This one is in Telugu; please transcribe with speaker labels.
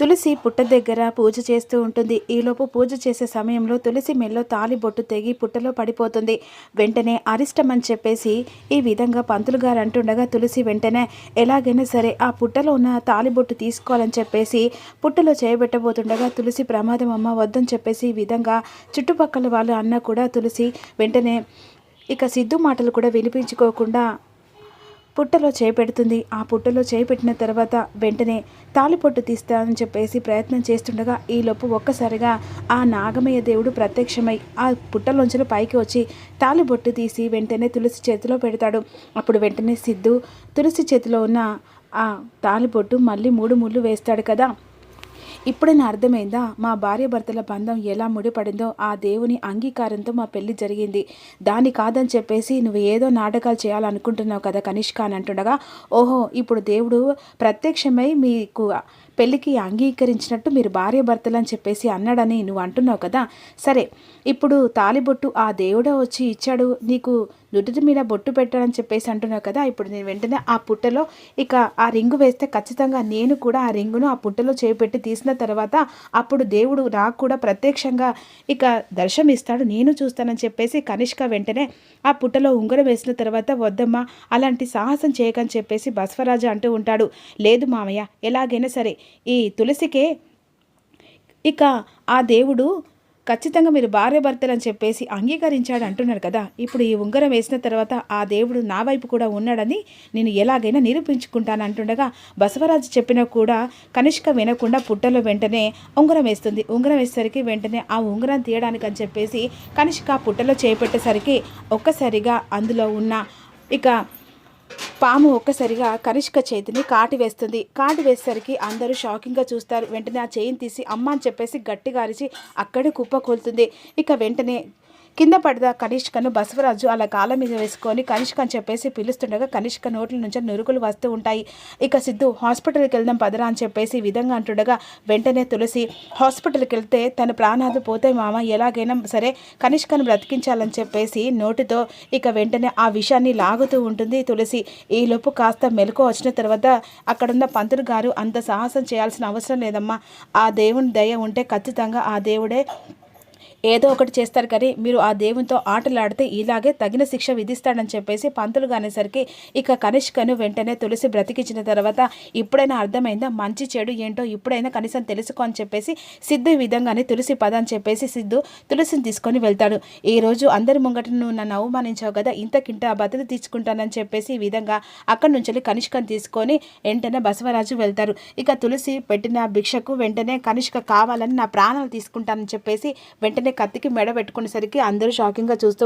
Speaker 1: తులసి పుట్ట దగ్గర పూజ చేస్తూ ఉంటుంది. ఈలోపు పూజ చేసే సమయంలో తులసి మెల్లో తాలి బొట్టు తెగి పుట్టలో పడిపోతుంది. వెంటనే అరిష్టం అని చెప్పేసి ఈ విధంగా పంతులు గారు అంటుండగా తులసి వెంటనే ఎలాగైనా సరే ఆ పుట్టలో ఉన్న తాలి బొట్టు తీసుకోవాలని చెప్పేసి పుట్టలో చేయబెట్టబోతుండగా తులసి ప్రమాదం అమ్మ వద్దని చెప్పేసి ఈ విధంగా చుట్టుపక్కల వాళ్ళు అన్న కూడా తులసి వెంటనే ఇక సిద్ధు మాటలు కూడా వినిపించుకోకుండా పుట్టలో చేపెడుతుంది. ఆ పుట్టలో చేపెట్టిన తర్వాత వెంటనే తాలిపొట్టు తీస్తానని చెప్పేసి ప్రయత్నం చేస్తుండగా ఈలోపు ఒక్కసారిగా ఆ నాగమయ్య దేవుడు ప్రత్యక్షమై ఆ పుట్టలోంచి పైకి వచ్చి తాలిబొట్టు తీసి వెంటనే తులసి చేతిలో పెడతాడు. అప్పుడు వెంటనే సిద్ధు తులసి చేతిలో ఉన్న ఆ తాలిబొట్టు మళ్ళీ మూడు ముళ్ళు వేస్తాడు కదా. ఇప్పుడైనా అర్థమైందా? మా భార్య భర్తల బంధం ఎలా ముడిపడిందో ఆ దేవుని అంగీకారంతో మా పెళ్ళి జరిగింది. దాని కాదని చెప్పేసి నువ్వు ఏదో నాటకాలు చేయాలనుకుంటున్నావు కదా కనిష్క అని అంటుండగా ఓహో ఇప్పుడు దేవుడు ప్రత్యక్షమై మీకు పెళ్ళికి అంగీకరించినట్టు మీరు భార్య భర్తలు అని చెప్పేసి అన్నాడని నువ్వు అంటున్నావు కదా? సరే ఇప్పుడు తాలిబొట్టు ఆ దేవుడే వచ్చి ఇచ్చాడు. నీకు నుదుటి మీద బొట్టు పెట్టాడని చెప్పేసి అంటున్నావు కదా? ఇప్పుడు నేను వెంటనే ఆ పుట్టలో ఇక ఆ రింగు వేస్తే ఖచ్చితంగా నేను కూడా ఆ రింగును ఆ పుట్టలో చేపెట్టి తీసిన తర్వాత అప్పుడు దేవుడు నాకు కూడా ప్రత్యక్షంగా ఇక దర్శనం ఇస్తాడు నేను చూస్తానని చెప్పేసి కనిష్క వెంటనే ఆ పుట్టలో ఉంగరం వేసిన తర్వాత వద్దమ్మా అలాంటి సాహసం చేయకని చెప్పేసి బస్వరాజు అంటూ ఉంటాడు. లేదు మామయ్య ఎలాగైనా సరే ఈ తులసికే. ఇక ఆ దేవుడు ఖచ్చితంగా మీరు భార్య భర్తలు అని చెప్పేసి అంగీకరించాడు అంటున్నారు కదా. ఇప్పుడు ఈ ఉంగరం వేసిన తర్వాత ఆ దేవుడు నా వైపు కూడా ఉన్నాడని నేను ఎలాగైనా నిరూపించుకుంటాను అంటుండగా బసవరాజు చెప్పినా కూడా కనిష్క వినకుండా పుట్టలో వెంటనే ఉంగరం వేస్తుంది. ఉంగరం వేసేసరికి వెంటనే ఆ ఉంగరం తీయడానికి అని చెప్పేసి కనిష్క పుట్టలో చేపెట్టేసరికి ఒక్కసారిగా అందులో ఉన్న ఇక పాము ఒక్కసారిగా కనిష్క చేతిని కాటి వేస్తుంది. కాటి వేసేసరికి అందరూ షాకింగ్గా చూస్తారు. వెంటనే ఆ చేయిని తీసి అమ్మ అని చెప్పేసి గట్టిగా అరిచి అక్కడే కుప్ప కోలుతుంది. ఇక వెంటనే కింద పడద కనిష్కను బసవరాజు అలా కాళ్ళ మీద వేసుకొని కనిష్క అని చెప్పేసి పిలుస్తుండగా కనిష్క నోట్ల నుంచి నురుగులు వస్తూ ఉంటాయి. ఇక సిద్ధు హాస్పిటల్కి వెళ్దాం పదరా అని చెప్పేసి ఈ విధంగా అంటుండగా వెంటనే తులసి హాస్పిటల్కి వెళ్తే తన ప్రాణాలు పోతే మామ ఎలాగైనా సరే కనిష్కను బ్రతికించాలని చెప్పేసి నోటితో ఇక వెంటనే ఆ విషయాన్ని లాగుతూ ఉంటుంది తులసి. ఈలోపు కాస్త మెలకు వచ్చిన తర్వాత అక్కడున్న పంతులు గారు అంత సాహసం చేయాల్సిన అవసరం లేదమ్మా. ఆ దేవుని దయ ఉంటే ఖచ్చితంగా ఆ దేవుడే ఏదో ఒకటి చేస్తారు కానీ మీరు ఆ దేవునితో ఆటలాడితే ఇలాగే తగిన శిక్ష విధిస్తాడని చెప్పేసి పంతులు కానేసరికి ఇక కనిష్కను వెంటనే తులసి బ్రతికించిన తర్వాత ఇప్పుడైనా అర్థమైందా? మంచి చెడు ఏంటో ఇప్పుడైనా కనీసం తెలుసుకో అని చెప్పేసి సిద్ధు విధంగానే తులసి పద అని చెప్పేసి సిద్ధు తులసిని తీసుకొని వెళ్తాడు. ఈ రోజు అందరి ముంగట నువ్వు నన్ను అవమానించావు కదా ఇంతకింట ఆ బతులు తీసుకుంటానని చెప్పేసి ఈ విధంగా అక్కడి నుంచి కనిష్కను తీసుకొని వెంటనే బసవరాజు వెళ్తారు. ఇక తులసి పెట్టిన భిక్షకు వెంటనే కనిష్క కావాలని నా ప్రాణాలు తీసుకుంటానని చెప్పేసి వెంటనే వెంటనే కత్తికి మెడ పెట్టుకునేసరికి అందరూ షాకింగ్గా చూస్తూ